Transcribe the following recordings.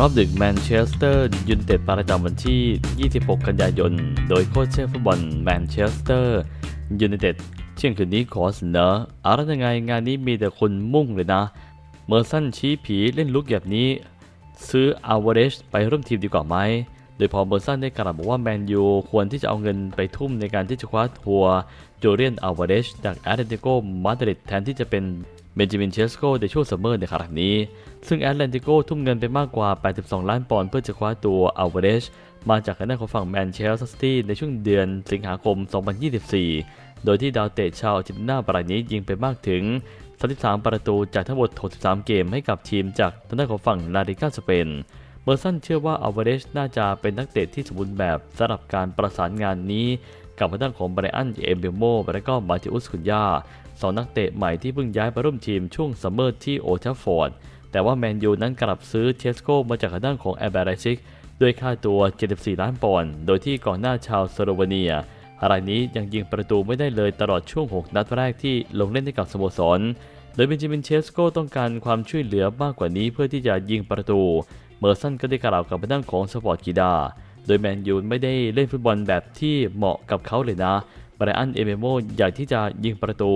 รอบดึกแมนเชสเตอร์ยูไนเต็ดประจำวันที่ 26 กันยายน โดยโค้ชเชฟฟุตบอลแมนเชสเตอร์ยูไนเต็ดเที่ยงคืนนี้ขอเสนออะไรยังไงงานนี้มีแต่คนมุ่งเลยนะ เมอร์สันชี้ผีเล่นลุกแบบนี้ ซื้ออ l ว a เ e ไปร่วมทีมดีกว่าไหม โดยพอเมอร์สันได้กล่าวบอกว่าแมนยูควรที่จะเอาเงินไปทุ่มในการที่จะคว้าทัวร์โจเรียนอ l ว a เ e จากแอตเลติโกมาดริดแทนที่จะเป็นเบนจามินเชสโกในช่วงซัมเมอร์ในครั้งนี้ ซึ่งแอตเลนติโกทุ่มเงินไปมากกว่า 82 ล้านปอนด์เพื่อจะคว้าตัวอ l ว a เ e มาจากทางด้านของฝั่งแมนเชสเตอร์ซิตี้ในช่วงเดือนสิงหาคม 2024 โดยที่ดาวเตะชาวอาร์เจินนาบรายนี้ยิงไปมากถึง 33 ประตูจากทั้งหมด 63 เกมให้กับทีมจากทางด้านของฝั่งลาลิกาสเปน เมอร์สันเชื่อว่าอัลวาเรชน่าจะเป็นนักเตะที่สมบูรณ์แบบสำหรับการประสานงานนี้ กับทางด้านของไบรอัน เอมเบโม และก็มาติอุสคุนยาสองนักเตะใหม่ที่เพิ่งย้ายมาร่วมทีมช่วงซัมเมอร์ที่โอทัฟฟอร์ด แต่ว่าแมนยูนั้นกลับซื้อเชสโกมาจากทางด้านของแอร์แบรซิกด้วยค่าตัว 74 ล้านปอนด์ โดยที่ก่อนหน้าชาวสโลวาเนียรายนี้ยังยิงประตูไม่ได้เลยตลอดช่วง 6 นัดแรกที่ลงเล่นให้กับสโมสร โดยเบนจามินเชสโกต้องการความช่วยเหลือมากกว่านี้เพื่อที่จะยิงประตู เมอร์สันก็ได้กล่าวกับทางด้านของสปอร์ตกีดา โดยแมนยูไม่ได้เล่นฟุตบอลแบบที่เหมาะกับเขาเลยนะไบรอัน เอเมโมอยากที่จะยิงประตู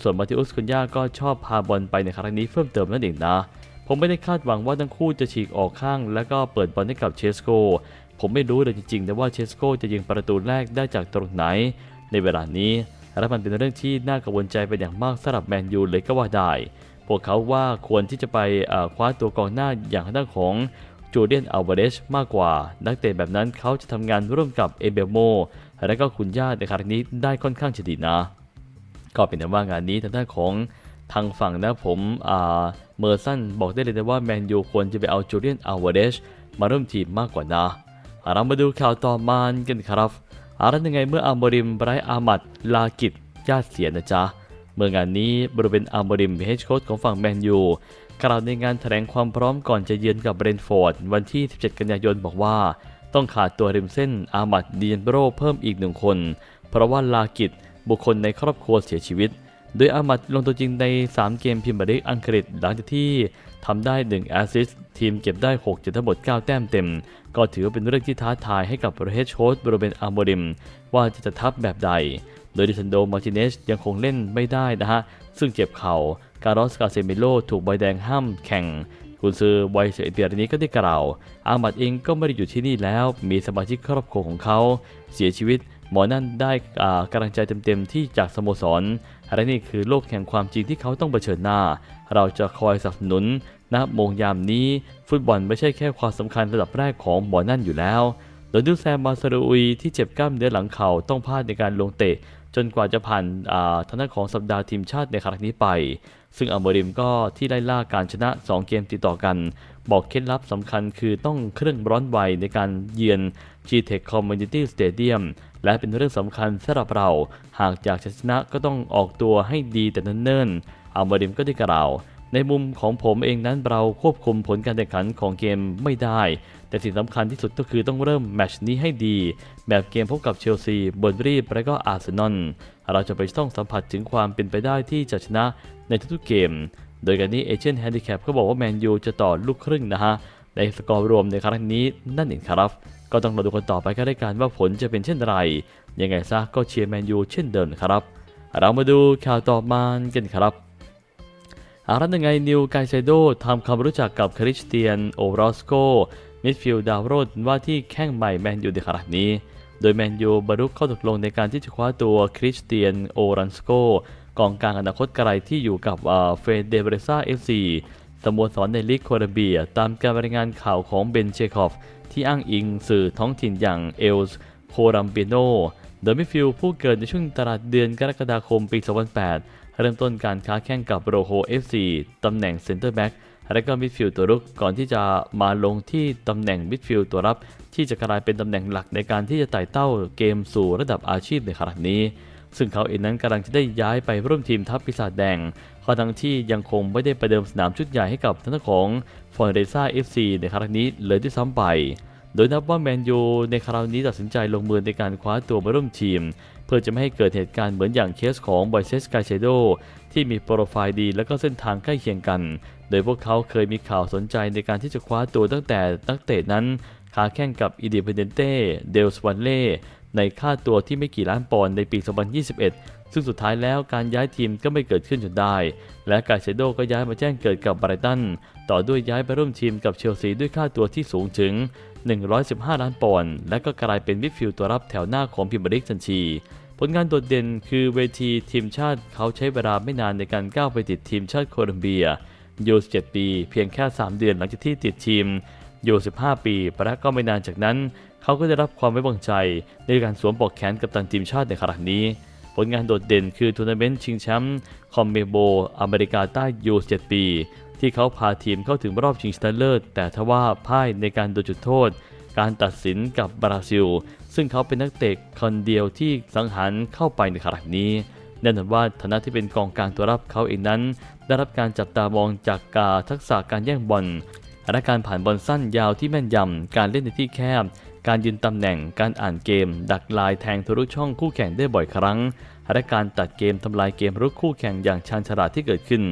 ส่วนมาติอุส คุนยาก็ชอบพาบอลไปในครั้งนี้เพิ่มเติมนั่นเองนะ ผมไม่ได้คาดหวังว่าทั้งคู่จะฉีกออกข้าง แล้วก็เปิดบอลให้กับเชสโก ผมไม่รู้เลยจริงๆแต่ว่าเชสโกจะยิงประตูแรกได้จากตรงไหน ในเวลานี้และมันเป็นเรื่องที่น่ากังวลใจเป็นอย่างมากสำหรับแมนยูเลยก็ว่าได้ พวกเขาว่าควรที่จะไปคว้าตัวกองหน้าอย่างทางด้านของจูเลียนอัลวาเรชมากกว่า นักเตะแบบนั้นเขาจะทำงานร่วมกับเอเบลโม และก็คุณย่าในครั้งนี้ได้ค่อนข้างจะดีนะ ก็เป็นแต่ว่างานนี้ทางด้านของ ทางฝั่งนะผมเมอร์สันบอกได้เลยนะว่าแมนยูควรจะไปเอาจูเลียนอัลวาเรชมาร่วมทีมมากกว่านะเรามาดูข่าวต่อมานกันครับอะไรยังไงเมื่ออัมบริมไบรอามัดลากิดญาติเสียนะจ๊ะเมื่องานนี้บริเวณอัมบริมเฮดโค้ชของฝั่งแมนยูกล่าวในงานแถลงความพร้อมก่อนจะเยือนกับเบรนฟอร์ดวันที่ 17 กันยายนบอกว่า ต้องขาดตัวริมเส้นอามัดเดียนโบรเพิ่มอีกหนึ่งคน เพราะว่าลากิดบุคคลในครอบครัวเสียชีวิต โดยอามัดลงตัวจริงใน 3 เกมพิมพ์บริกอังกฤษหลังจากที่ทำได้ 1 แอสซิสต์ทีมเก็บได้ 6จากทั้งหมด 9 แต้มเต็ม ก็ถือว่าเป็นเรื่องที่ท้าทายให้กับเฮดโชสบริเวณอาร์โมริม ว่าจะจะทับแบบใด โดยดิซันโดมาร์ติเนสยังคงเล่นไม่ได้นะฮะ ซึ่งเจ็บเข่าการอสกาเซมิโลถูกใบแดงห้ามแข่งกุนซือวัยเสียเปียรนี้ก็ได้กล่าว อามัดเองก็ไม่ได้อยู่ที่นี่แล้ว มีสมาชิกครอบครัวของเขา เสียชีวิต หมอนั่นได้กำลังใจเต็มๆที่จากสโมสร และนี่คือโลกแห่งความจริงที่เขาต้องเผชิญหน้า เราจะคอยสนับสนุนณโมงยามนี้ ฟุตบอลไม่ใช่แค่ความสำคัญระดับแรกของหมอนั่นอยู่แล้วโดยดูแซมมาซารุยที่เจ็บกล้ามเนื้อหลังเข่าต้องพลาดในการลงเตะ จนกว่าจะผ่านทางด้านของสัปดาห์ทีมชาติในครั้งนี้ไป ซึ่งอัมเบริมก็ที่ไล่ล่าการชนะ 2 เกมติดต่อกัน บอกเคล็ดลับสำคัญคือต้องเครื่องร้อนไวในการเยือน G-Tech Community Stadium และเป็นเรื่องสำคัญสำหรับเรา หากอยากชนะก็ต้องออกตัวให้ดีแต่เนิ่นๆอัมเบริมก็ได้กล่าว ในมุมของผมเองนั้นเราควบคุมผลการแข่งขันของเกมไม่ได้ แต่สิ่งสำคัญที่สุดก็คือต้องเริ่มแมชนี้ให้ดี แบบเกมพบกับเชลซีเบอร์นรีและก็อาร์เซนอลเราจะไปต้องสัมผัสถึงความเป็นไปได้ที่จะชนะในทุกๆเกม โดยการนี้เอเจนต์แฮนดิแคปก็บอกว่าแมนยูจะต่อลูกครึ่งนะฮะในสกอร์รวมในครั้งนี้นั่นเองครับ ก็ต้องรอดูกันต่อไปก็ได้การว่าผลจะเป็นเช่นไร ยังไงซะก็เชียร์แมนยูเช่นเดิมครับ เรามาดูข่าวต่อมากันครับอารันยังไงนิวไกเซโดทำความรู้จักกับคริสเตียนโอรอสโกมิดฟิลด์ดาวโรดว่าที่แข้งใหม่แมนยูในครั้งนี้ โดยแมนยูบรรลุข้อตกลงในการที่จะคว้าตัวคริสเตียนโอรันสโกกองกลางอนาคตไกลที่อยู่กับเฟเดเบรซ่าเอฟซีสโมสรในลีกโคลาเบีย ตามการรายงานข่าวของเบนเชคอฟ ที่อ้างอิงสื่อท้องถิ่นอย่างเอลส์โครัมเปีโนโดยมิฟิลผู้เกิดในช่วงตลาดเดือนกรกฎาคมปี 2008 เริ่มต้นการค้าแข่งกับโรโฮ FC ตำแหน่งเซนเตอร์แบ็กและก็มิดฟิลด์ตัวรุกก่อนที่จะมาลงที่ตำแหน่งมิดฟิลด์ตัวรับ ที่จะกลายเป็นตำแหน่งหลักในการที่จะไต่เต้าเกมสู่ระดับอาชีพในครั้งนี้ ซึ่งเขาเองนั้นกำลังจะได้ย้ายไปร่วมทีมทัพปีศาจแดงข้อทั้งที่ยังคงไม่ได้ประเดิมสนามชุดใหญ่ให้กับทางของฟอนเรซ่า FC ในครั้งนี้เลยที่ซ้ำไป โดยนับว่าแมนยูในคราวนี้ตัดสินใจลงมือในการคว้าตัวมาร่วมทีม เพื่อจะไม่ให้เกิดเหตุการณ์เหมือนอย่างเคสของบอยเซสกาเชโดที่มีโปรไฟล์ดีและก็เส้นทางใกล้เคียงกัน โดยพวกเขาเคยมีข่าวสนใจในการที่จะคว้าตัวตั้งแต่นักเตะนั้นค้าแข่งกับอินดิเพเดนเต้ เดลสวันเล่ ในค่าตัวที่ไม่กี่ล้านปอนด์ในปี 2021 ซึ่งสุดท้ายแล้วการย้ายทีมก็ไม่เกิดขึ้นจนได้ และกาเซโดก็ย้ายมาแจ้งเกิดกับไบรตัน ต่อด้วยย้ายไปร่วมทีมกับเชลซีด้วยค่าตัวที่สูงถึง 115 ล้านปอนด์และก็กลายเป็นมิดฟิลด์ตัวรับแถวหน้าของพิมยร์ลีกทันทีผลงานโดดเด่นคือเวทีทีมชาติเขาใช้เวลาไม่นานในการก้าวไปติดทีมชาติโคลอมเบียอยู่17 ปี เพียงแค่ 3 เดือนหลังจากที่ติดทีมอยู่15 ปีและก็ไม่นานจากนั้น เขาก็ได้รับความไว้วางใจในการสวมปลอกแขนกับตันทีมชาติในครั้งนี้ ผลงานโดดเด่นคือทัวร์นาเมนต์ชิงแชมป์คอมเมโบอเมริกาใต้ยู -7 ปี ที่เขาพาทีมเข้าถึงรอบชิงชนะเลิศแต่ทว่าพ่ายในการโดนจุดโทษ การตัดสินกับบราซิล ซึ่งเขาเป็นนักเตะคนเดียวที่สังหารเข้าไปในครั้งนี้แน่นอนว่าฐานะที่เป็นกองกลางตัวรับเขาเองนั้น ได้รับการจับตามองจากกาทักษะการแย่งบอลและการผ่านบอลสั้นยาวที่แม่นยำ การเล่นในที่แคบ การยืนตำแหน่ง การอ่านเกม ดักลายแทงทะลุช่องคู่แข่งได้บ่อยครั้ง และการตัดเกมทำลายเกมรุกคู่แข่งอย่างชาญฉลาดที่เกิดขึ้น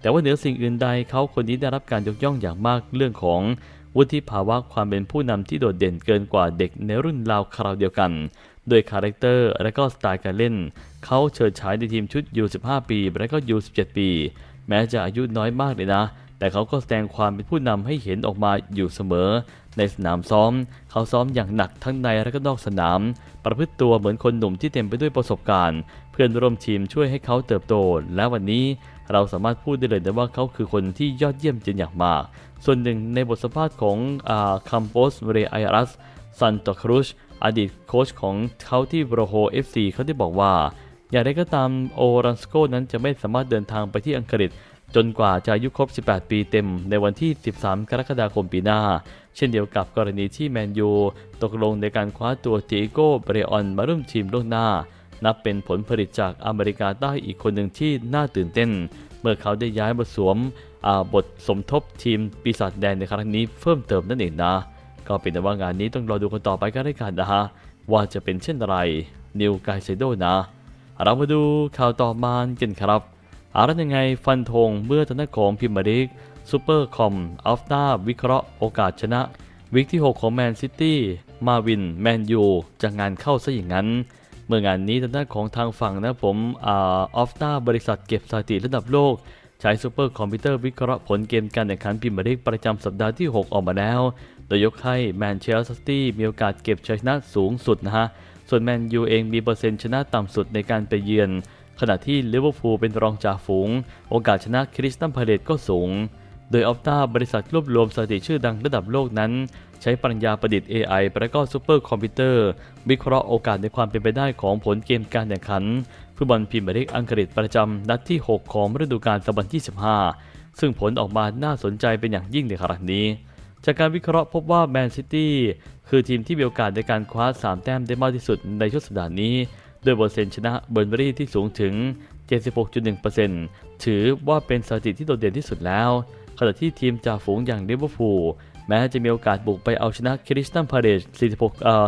แต่ว่าเหนือสิ่งอื่นใดเขาคนนี้ได้รับการยกย่องอย่างมากเรื่องของวุฒิภาวะความเป็นผู้นำที่โดดเด่นเกินกว่าเด็กในรุ่นราวคราวเดียวกัน โดยคาแรคเตอร์และก็สไตล์การเล่น เขาเฉิดฉายในทีมชุด U15 ปี และก็ U17 ปี แม้จะอายุน้อยมากเลยนะ แต่เขาก็แสดงความเป็นผู้นำให้เห็นออกมาอยู่เสมอ ในสนามซ้อม เขาซ้อมอย่างหนักทั้งในและก็นอกสนาม ประพฤติตัวเหมือนคนหนุ่มที่เต็มไปด้วยประสบการณ์ เพื่อนร่วมทีมช่วยให้เขาเติบโต และวันนี้เราสามารถพูดได้เลยนะว่าเขาคือคนที่ยอดเยี่ยมจริงอย่างมาก ส่วนหนึ่งในบทสัมภาษณ์ของคัมโปสเรไอรัสซันโตครูชอดีตโค้ชของเขาที่โรโฮเอฟซีเขาได้บอกว่า อย่างไรก็ตามโอรันสโกนั้นจะไม่สามารถเดินทางไปที่อังกฤษ จนกว่าจะอายุครบ 18 ปีเต็มในวันที่ 13 กรกฎาคมปีหน้า เช่นเดียวกับกรณีที่แมนยูตกลงในการคว้าตัวติโก้เบรออนมาร่วมทีมล่วงหน้า นับเป็นผลผลิตจากอเมริกาใต้อีกคนหนึ่งที่น่าตื่นเต้น เมื่อเขาได้ย้ายมาสวมบทสมทบทีมปีศาจแดงในครั้งนี้เพิ่มเติมนั่นเองนะ ก็เป็นแต่ว่างานนี้ต้องรอดูกันต่อไปกันได้กันนะฮะว่าจะเป็นเช่นไรนิวไกเซโดนะ เรามาดูข่าวต่อมากันครับ อารันยังไงฟันธงเมื่อทางด้านของพิมพ์ริกซูเปอร์คอมอัฟตาวิเคราะห์โอกาสชนะ วิกที่ 6 ของแมนซิตี้มาวิน แมนยูจะงานเข้าซะอย่างนั้น เมื่องานนี้ทางด้านของทางฝั่งนะผมอาอฟตาบริษัทเก็บสถิติระดับโลก ใช้ซูเปอร์คอมพิวเตอร์วิเคราะห์ผลเกมการแข่งขันพิมพ์ลีกประจำสัปดาห์ที่ 6 ออกมาแล้ว โดยยกให้แมนเชสเตอร์ซิตี้มีโอกาสเก็บชัยชนะสูงสุดนะฮะส่วนแมนยูเองมีเปอร์เซ็นต์ชนะต่ำสุดในการไปเยือน ขณะที่ลิเวอร์พูลเป็นรองจ่าฝูง โอกาสชนะคริสตันพาเลตก็สูง โดยออฟตาบริษัทรวบรวมสถิติชื่อดังระดับโลกนั้น ใช้ปัญญาประดิษฐ์ AI และก็ซูเปอร์คอมพิวเตอร์ วิเคราะห์โอกาสในความเป็นไปได้ของผลเกมการแข่งขันฟุตบอลพรีเมียร์ลีกอังกฤษประจำนัดที่ 6 ของฤดูกาล2025 ซึ่งผลออกมาน่าสนใจเป็นอย่างยิ่งในครั้งนี้จากการวิเคราะห์พบว่าแมนซิตี้คือทีมที่มีโอกาสในการคว้า 3 แต้มได้มากที่สุดในช่วงสัปดาห์นี้ ด้วยเปอร์เซ็นต์ชนะเบอร์นบอรี่ที่สูงถึง 76.1%ถือว่าเป็นสถิติที่โดดเด่นที่สุดแล้ว ขณะที่ทีมจ่าฝูงอย่างลิเวอร์พูลแม้จะมีโอกาสบุกไปเอาชนะคริสตันพาเลส46เอ่อ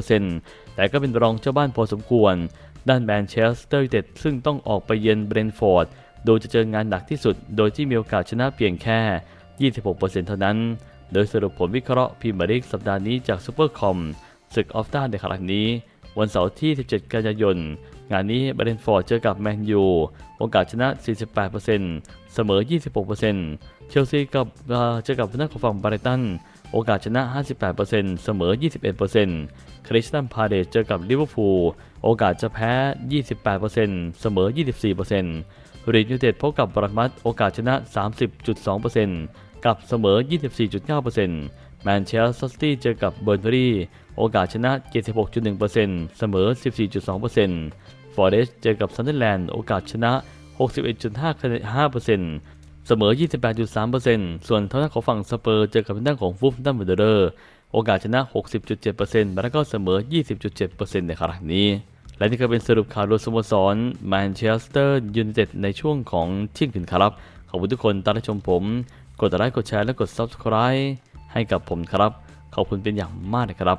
17.6%แต่ก็เป็นรองเจ้าบ้านพอสมควร ด้านแมนเชสเตอร์ยูไนเต็ดซึ่งต้องออกไปเยือนเบรนฟอร์ด โดยจะเจองานหนักที่สุด โดยที่มีโอกาสชนะเพียงแค่ 26%เท่านั้น โดยสรุปผลวิเคราะห์พรีเมียร์ลีกสัปดาห์นี้จากซูเปอร์คอมศึกออฟต้าในครั้งนี้ วันเสาร์ที่ 17 กันยายน งานนี้เบรนท์ฟอร์ดเจอกับแมนยูโอกาสชนะ 48%เสมอ 26%เชลซีกับเจอกับทางด้านของฝั่งบาร์ตันโอกาสชนะ 58%เสมอ 21%คริสตันพาเลสเจอกับลิเวอร์พูล โอกาสจะแพ้ 28%เสมอ 24%รีดยูเต็ดพบกับบรันมัดโอกาสชนะ 30.2%กับเสมอ 24.9% แมนเชสเตอร์ซิตี้เจอกับเบอร์นบรีโอกาสชนะ 76.1%เสมอ 14.2%ฟอร์เรสต์เจอกับซันเดอร์แลนด์โอกาสชนะ 61.5%เสมอ 28.3%ส่วนทางด้านของฝั่งสเปอร์เจอกับทางด้านของฟูฟดัมเบอร์เดอร์โอกาสชนะ 60.7%แล้วก็เสมอ 20.7%ในครั้งนี้ และนี่ก็เป็นสรุปข่าวรวมสโมสรแมนเชสเตอร์ยูไนเต็ดในช่วงของเที่ยงคืนครับ ขอบคุณทุกคนตามรับชมผม กดไลค์ กดแชร์ และกด Subscribe ให้กับผมครับ ขอบคุณเป็นอย่างมากนะครับ